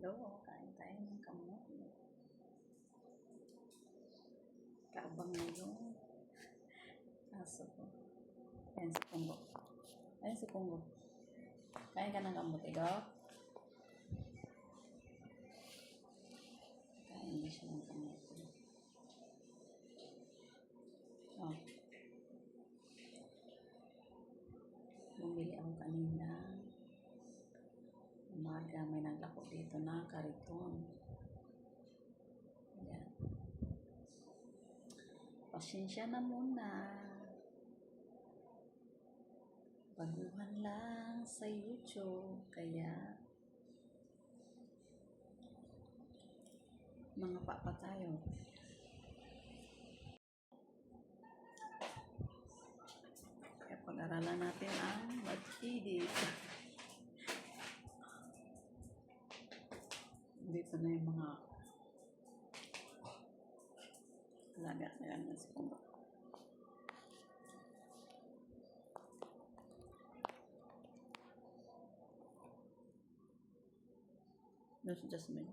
Hello, kain tayo ng kamote. Kaabang na yung aso ko. Ayan si Punggo. Ayan si Punggo. Kain ka ng kamote, go? Kain na siya ng kamote. Oh. Bumili ako kanina. Umaga, may naglako dito na kariton. Ayan. Pasensya na muna. Baguhan lang sa YouTube. Kaya, mga papa tayo. Kaya pag-aralan natin ang mag-edit. Dito na yung mga alaga yan na si Kumba. There's Jasmine.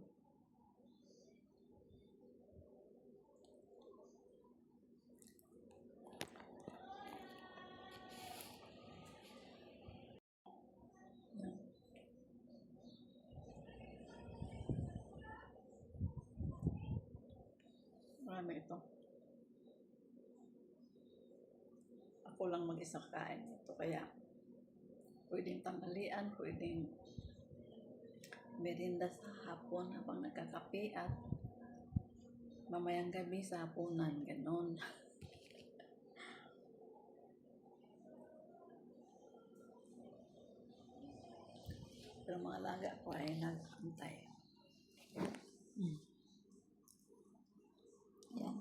Yan. Marami ito. Ako lang mag-isa kain ito. Kaya, pwedeng tanghalian, pwedeng merinda sa hapon habang nagkakape at mamayang gabi sa hapunan. Ganon. Pero mga alaga ko ay nag-antay. Mm. Yan.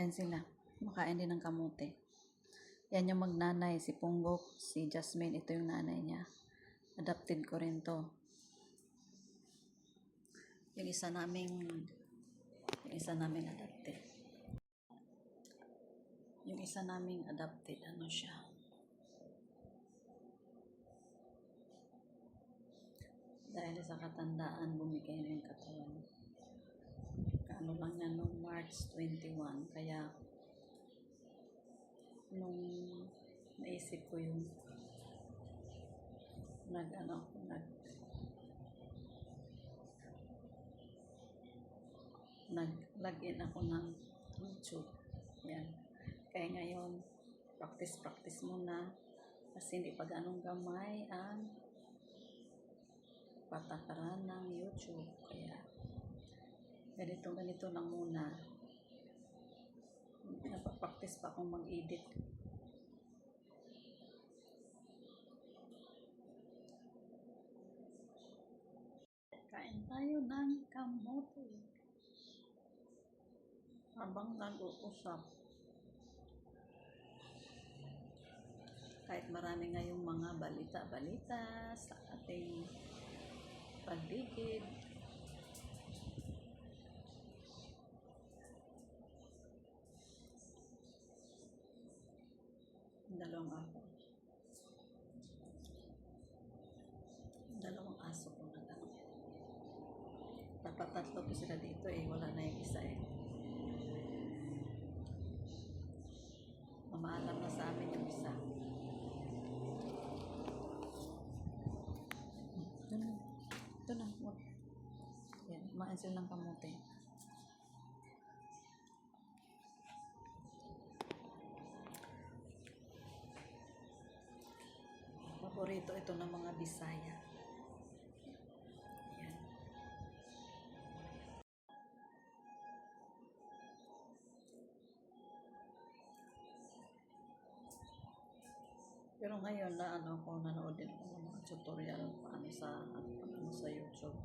Yan sila. Makain din ng kamote. Yan yung magnanay, si Punggok, si Jasmine, ito yung nanay niya. Adopted ko rin to. Yung isa naming, yung isa naming adopted. Yung isa naming adopted, ano siya? Dahil sa katandaan, bumigay na yung katawan. Kaano lang yan noong March 21. Kaya, nung naisip ko yung nag ano nag nag login ako ng YouTube. Yan. Kaya ngayon practice practice muna. Kasi hindi pa ganong gamay ang patakaran ng YouTube. Kaya ganito ganito lang muna napapractice pa akong mag-edit. Kain tayo ng kamote. Habang nag-uusap. Kahit marami ngayong mga balita-balita sa ating paligid dalawang ako dalawang aso ko na ano. dapat tatlo sila dito eh. Wala na yung isa eh. Mamaalam na sa amin yung isa. Ito na. Ito na. Yan. Kumain sila ng kamote paborito ito ng mga Bisaya Pero ngayon na ano ko nanood din ako ng mga tutorial paano sa ano sa YouTube.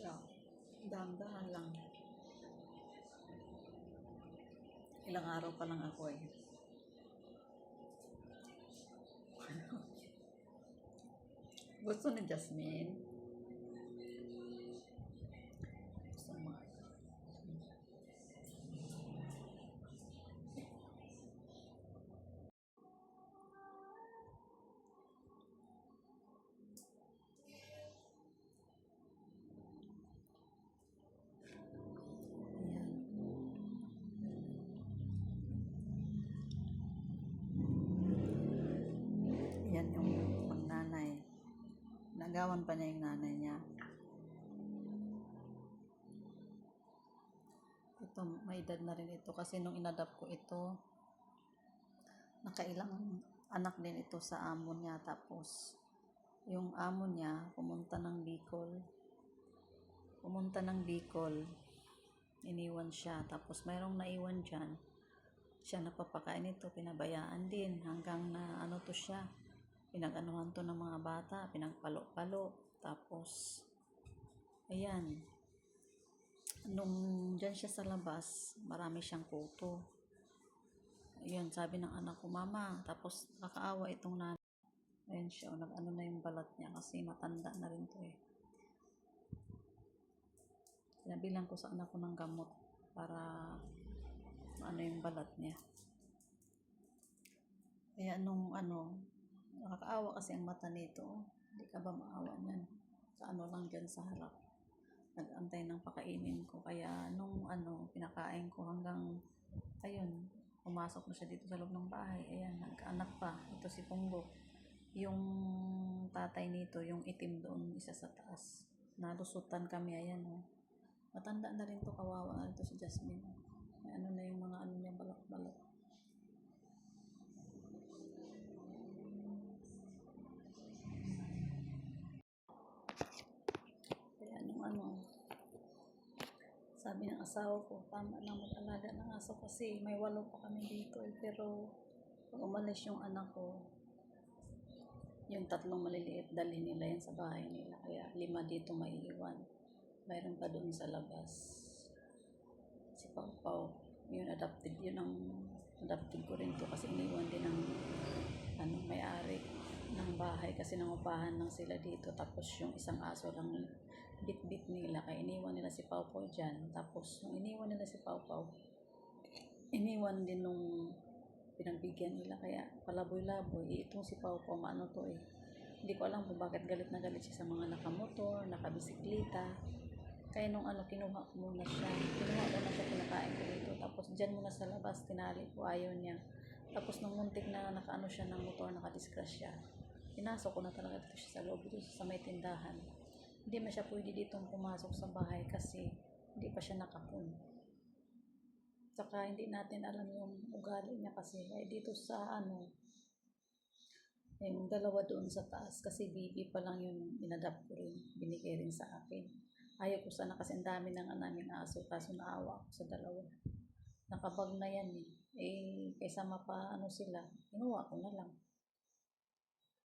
Yeah. Dahan-dahan lang. Ilang araw pa lang ako eh. wasn't it jasmine Nagawan pa niya yung nanay niya. Ito, may edad na rin ito kasi nung inadapt ko ito, nakailang anak din ito sa amo niya. Tapos, yung amo niya pumunta ng Bicol. Pumunta ng Bicol, iniwan siya. Tapos, mayroong naiwan dyan. Siya napapakain ito, pinabayaan din hanggang na ano to siya. Pinag-anuhan to ng mga bata, pinagpalo-palo. Tapos, ayan, nung dyan siya sa labas, marami siyang kuto. Ayun, sabi ng anak ko, mama, tapos nakakaawa itong nanay. Ayun siya, oh, nag-ano na yung balat niya kasi matanda na rin to eh. Sinabilang ko sa anak ko ng gamot para ano yung balat niya. Kaya nung ano, nakakaawa kasi ang mata nito. Hindi ka ba maawa niyan? Sa ano lang dyan sa harap. Nag-antay ng pakainin ko. Kaya nung ano, pinakain ko hanggang, ayun, pumasok na siya dito sa loob ng bahay. Ayan, nagkaanak pa. Ito si Punggo. Yung tatay nito, yung itim doon, isa sa taas. Nalusutan kami, ayan oh. Matanda na rin to, kawawa na rin to si Jasmine. May ano na yung mga ano niya, balak-balak. Kaya nung ano, sabi ng asawa ko, tama na mag-alaga ng aso kasi may walo pa kami dito eh. Pero pag umalis yung anak ko, yung tatlong maliliit, dalhin nila yan sa bahay nila. Kaya lima dito maiiwan. Mayroon pa doon sa labas. Si Pau Pau, yun adopted, yun ang adopted ko rin to kasi iniwan din ng ano, may-ari ng bahay kasi nangupahan lang sila dito tapos yung isang aso lang bit-bit nila kaya iniwan nila si Pau Pau dyan. Tapos nung iniwan nila si Pau Pau iniwan din nung pinagbigyan nila. Kaya palaboy-laboy. Eh, itong si Pau Pau maano to eh. Hindi ko alam kung bakit galit na galit siya sa mga nakamotor, nakabisikleta. Kaya nung ano kinuha ko muna siya. Kinuha ko na siya pinakain ko dito. Tapos dyan muna sa labas tinali ko ayaw niya. Tapos nung muntik na nakaano siya ng motor nakadiscrash siya pinasok ko na talaga dito siya sa loob dito sa may tindahan hindi na siya pwede ditong pumasok sa bahay kasi hindi pa siya nakapun saka hindi natin alam yung ugali niya kasi eh, dito sa ano yung dalawa doon sa taas kasi baby pa lang yung inadapt ko rin binigay rin sa akin. Ayaw ko sana kasi ang dami ng naming aso kaso naawa ako sa dalawa. Nakabag na yan eh. Eh kaysa mapa ano sila kinuha ko na lang